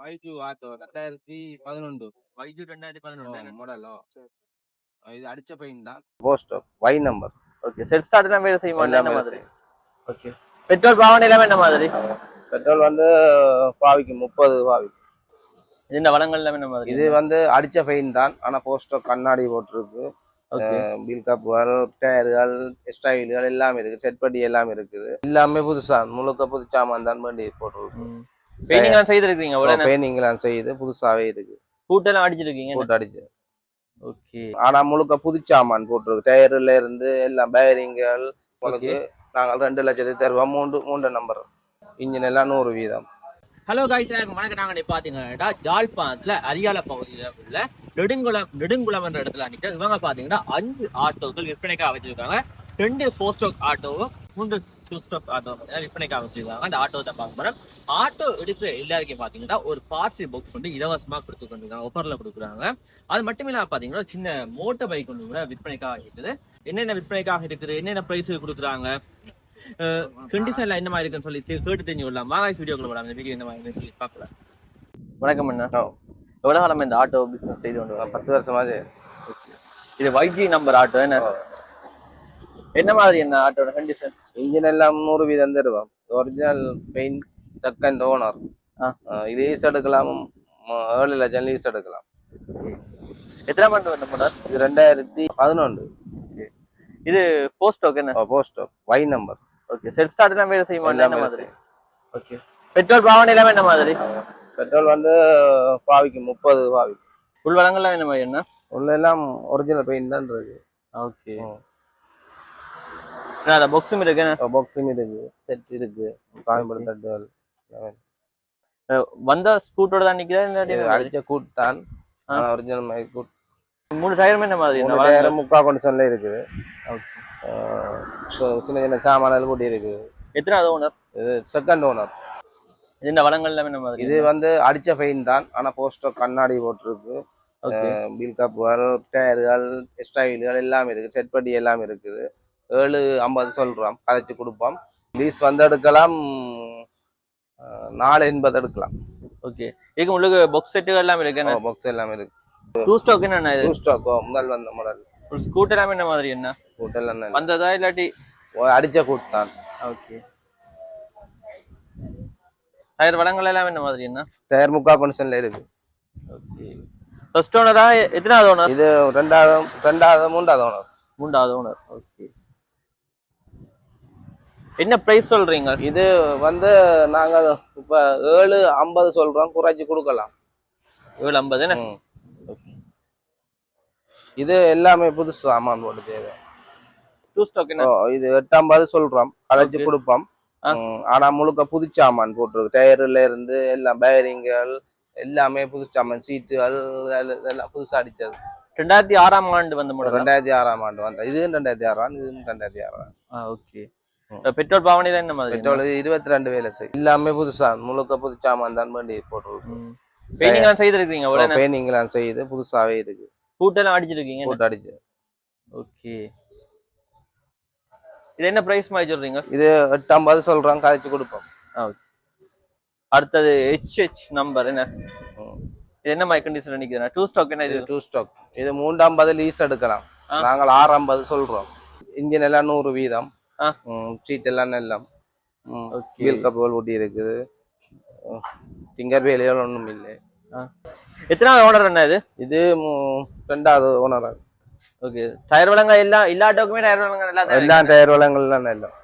வைஜு auto ரெண்டாயிரத்தி பதினொன்று. வைஜு ரெண்டாயிரத்தி பதினொன்று மாடலோ இது அடிச்ச பெயின் தான். போஸ்டோ வை நம்பர் ஓகே செல் ஸ்டார்ட் எல்லாம் வேலை செய்யுமா? என்ன மாதிரி? ஓகே பெட்ரோல் பாவனை எல்லாமே என்ன மாதிரி? பெட்ரோல் வந்து பாவிக்கு முப்பது பாவி. இந்த வளங்கள் எல்லாமே என்ன மாதிரி? இது வந்து அடிச்ச பெயின் தான். ஆனா போஸ்டோ கண்ணாடி போட்டிருக்கு. வீல் கப்புகள் டயர்கள் ஸ்டைல்கள் எல்லாமே இருக்கு. செட் பட்டி எல்லாம் இருக்குது. எல்லாமே புதுசா முழுக்க புது சாமான் தான் வண்டி போட்டிருக்கு. பெயிண்டிங் எல்லாம் செய்திருக்கீங்க உடனே பெயிண்டிங்லாம் செய்யுது புதுசாவே இருக்கு. பூட்டெல்லாம் அடிச்சிருக்கீங்க போட்டு அடிச்சு. ஓகே ஆனா முழுக்க புது சாமான் போட்டிருக்கு. டயர்ல இருந்து எல்லாம் பேரிங்கள் உங்களுக்கு நாங்கள் ரெண்டு லட்சத்துக்கு தருவோம். மூன்று மூன்று நம்பர் இன்ஜின் எல்லாம் நூறு வீதம். ஹலோ காய்ஸ் வணக்கம். நாங்க இன்னைக்கு பாத்தீங்கன்னா ஜாழ்ப்பாணத்துல அரியால பகுதியில உள்ள நெடுங்குளம் நெடுங்குளம் என்ற இடத்துல நிக்க இவங்க பாத்தீங்கன்னா அஞ்சு ஆட்டோக்கள் விற்பனைக்காக வச்சிருக்காங்க. ரெண்டு ஃபோர் ஸ்டாக் ஆட்டோவும் மூன்று டூ ஸ்டாக் ஆட்டோ விற்பனைக்காக வச்சிருக்காங்க. அந்த ஆட்டோ தான் பார்க்க போறோம். ஆட்டோ எடுக்கிற எல்லாருக்கும் பாத்தீங்கன்னா ஒரு பார்ட்டி பாக்ஸ் வந்து இலவசமா கொடுத்து கொண்டிருக்காங்க. ஒப்பர்ல கொடுக்குறாங்க. அது மட்டும் இல்லாம பாத்தீங்கன்னா ஒரு சின்ன மோட்டர் பைக் ஒன்று கூட விற்பனைக்காக இருக்குது. என்னென்ன விற்பனைக்காக இருக்குது? என்னென்ன பிரைஸ் கொடுக்குறாங்க? கண்டிஷன்ல என்ன மாதிரி இருக்குன்னு சொல்லி கேட்டு தெரிஞ்சு கொள்ளலாம். வாங்க வீடியோக்குள்ள வரலாம் இந்த வீடியோ என்ன மாதிரி சொல்லி பார்க்கலாம். வணக்கம் அண்ணா. ஓ. எவ்வளவு காலம் இந்த ஆட்டோ பிசினஸ் செய்து கொண்டு பத்து வருஷமாச்சு இது வைஜி நம்பர் ஆட்டோ என்ன? என்ன மாதிரி என்ன ஆட்டோட கண்டிஷன் இன்ஜின் எல்லாம் நூறு வீதம் தருவோம் ஒரிஜினல் பெயிண்ட் செகண்ட் ஓனர். இது லீஸ் எடுக்கலாம். ஏழு லட்சம் லீஸ் எடுக்கலாம். எத்தனை மணி வந்த மாடல் இது ரெண்டாயிரத்தி பதினொன்று. இது ஃபோர் ஸ்டாக் என்ன? போஸ்டோ வை நம்பர் ஓகே செல் ஸ்டார்ட் எல்லாம் வேலை செய்யுமா? என்ன மாதிரி? ஓகே பெட்ரோல் பாவனை எல்லாமே என்ன மாதிரி? பெட்ரோல் வந்து பாவிக்கு முப்பது பாவி. உள் வளங்கள்லாம் என்ன மாதிரி என்ன? உள்ள எல்லாம் ஒரிஜினல் பெயிண்ட் தான் இருக்கு. ஓகே ம். பாக்ஸும் இருக்கு என்ன? பாக்ஸும் இருக்கு. செட் இருக்கு. காயம்படு தட்டுகள். அஹ் வந்த ஸ்கூட்டோட தான் நிக்கிறேன் என்ன மாதிரி? அடிச்ச கூட் தான். ஒரிஜினல் மைக் கூட் மூணு டயருமே என்ன மாதிரி? என்ன மூணு? டயரும் முக்கா கண்டிஷன்ல இருக்குது சின்ன சின்ன சாமான்கள் கூட்டி இருக்கு. எத்தனாவது ஓனர் இது செகண்ட் ஓனர் இந்த வளங்கள் எல்லாமே என்ன மாதிரி? இது வந்து அடிச்ச பெயின் தான். ஆனா போஸ்டோ கண்ணாடி போட்டிருக்கு. வீல் கப்புகள் டயர்கள் ஸ்டைல்கள் எல்லாமே இருக்கு. செட் பட்டி எல்லாம் இருக்குது. ஏழு ஐம்பது சொல்றோம். கதைச்சு கொடுப்போம். லீஸ் வந்து எடுக்கலாம். நாலு எண்பது எடுக்கலாம். ஓகே இதுக்கு உங்களுக்கு பாக்ஸ் செட்டுகள் எல்லாம் இருக்கு பாக்ஸ் எல்லாமே இருக்கு. டூ ஸ்டாக் என்ன டூ ஸ்டாக்கோ முதல் வந்த மாடல் ஸ்கூட்டர் எல்லாமே என்ன மாதிரி என்ன கூட்டல் என்ன வந்ததா இல்லாட்டி? அடிச்ச கூட் தான். ஓகே டயர் வளங்கள் எல்லாம் என்ன மாதிரி என்ன டயர் முக்கா கண்டிஷன்ல இருக்கு. ஓகே ஃபர்ஸ்ட் ஓனரா எத்தனாவது ஓனர் இது ரெண்டாவது ரெண்டாவது மூன்றாவது ஓனர் மூன்றாவது ஓனர் ஓகே என்ன பிரைஸ் சொல்றீங்க? இது வந்து நாங்க இப்ப ஏழு ஐம்பது சொல்றோம். குறைச்சு கொடுக்கலாம். ஏழு ஐம்பது. இது எல்லாமே புதுசு சாமான் போட்டு தேவை. டூ ஸ்டாக் இது எட்டு ஐம்பது சொல்றோம். Okay. கொடுப்போம். ஆனா முழுக்க புது சாமான் போட்டிருக்கு. டயர்ல இருந்து எல்லாம் பேரிங்கள் எல்லாமே புது சாமான் சீட்டுகள் இதெல்லாம் புதுசா அடிச்சது ரெண்டாயிரத்தி ஆறாம் ஆண்டு வந்த ரெண்டாயிரத்தி ஆறாம் ஆண்டு வந்த இதுவும் ரெண்டாயிரத்தி ஆறாம் இதுவும் ரெண்டாயிரத்தி ஆறாம். ஓகே. பெட்ரோல் பாவனையில என்ன மாதிரி? பெட்ரோல் இருபத்தி ரெண்டு வேலை செய்யும் எல்லாமே புதுசா முழுக்க புது சாமான் தான் வண்டி போட்டிருக்கு. பெயிண்டிங் எல்லாம் செய்திருக்கீங்க உடனே? பெயிண்டிங்லாம் செய்யுது புதுசாவே இருக்கு. பூட்டெல்லாம் அடிச்சிருக்கீங்க போட்டு அடிச்சு. ஓகே. இது என்ன பிரைஸ் மாதிரி சொல்றீங்க? இது எட்டு ஐம்பது சொல்றோம் கதைச்சு கொடுப்போம். அடுத்தது ஹெச்ஹெச் நம்பர் என்ன. இது என்ன மாதிரி கண்டிஷன் நிக்கிறேன் டூ ஸ்டாக் என்ன இது? டூ ஸ்டாக் இது மூன்று ஐம்பது லீஸ் எடுக்கலாம். நாங்கள் ஆறு ஐம்பது சொல்றோம். இன்ஜின் எல்லாம் நூறு வீதம். சீட் எல்லாம் எல்லாம். Okay. வீல் கப்புகள் ஒட்டி இருக்குது. டிங்கர் வேலைகள் ஒன்றும் இல்லை. எத்தனாவது ஓனர் என்ன இது? இது மூ- ரெண்டாவது ஓனர் ஓகே டயர் வளங்க எல்லா எல்லா ஆட்டோக்குமே டயர் வளங்க நல்லா தான் எல்லா டயர் வளங்கள் தான் எல்லாம்.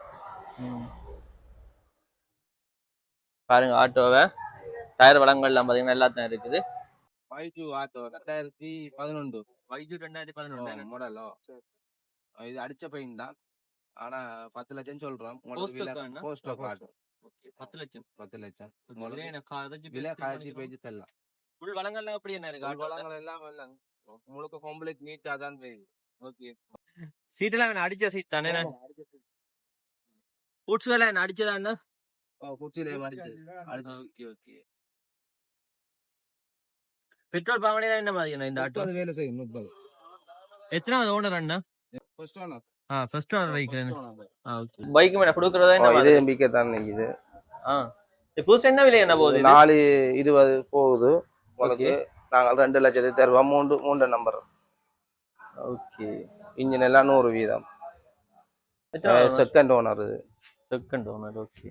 பாருங்க ஆட்டோவை. டயர் வளங்கள்லாம் பாத்தீங்கன்னா எல்லாத்தையும் இருக்குது. வைஜு ஆட்டோ ரெண்டாயிரத்தி பதினொன்று. வைஜு ரெண்டாயிரத்தி பதினொன்று மாடலோ இது அடிச்ச பெயின் தான். ஆனா பத்து லட்சம் சொல்றோம்? போஸ்ட் ஆட்டோ பத்து லட்சம். பத்து லட்சம். விலை காய்ச்சி. பேச்சு தரலாம். உள் வளங்கள்லாம் எப்படி என்ன இருக்கு? வளங்கள் எல்லாம் எல்லாம் முழுக்க கம்ப்ளீட் நீட்டா தான் போயிடுது ஓகே சீட் எல்லாம் அடிச்ச சீட் தானே? பூட்ஸ் என்ன? அடிச்சதாண்ணா குச்சியிலே மடிச்சது அடிச்சு ஓகே ஓகே பெட்ரோல் பாவனையில என்ன மாதிரி இந்த ஆட்டோ? வேலை செய்யும் எத்தனாவது ஓனர் அண்ணா? ஃபர்ஸ்ட் ஓனர் ஆ first owner bike okay bike மேல கொடுக்கறதா என்ன இது எம்பிக்கை தான் நிற்கிது ஆ. இது புதுசு என்ன விலை என்ன போகுது? நாலு இருபது போகுது. உங்களுக்கு நாங்கள் ரெண்டு லட்சத்தை தருவோம் மூன்று மூன்று நம்பர் ஓகே இன்ஜின் எல்லாம் நூறு வீதம். செகண்ட் ஓனர் இது. Second owner okay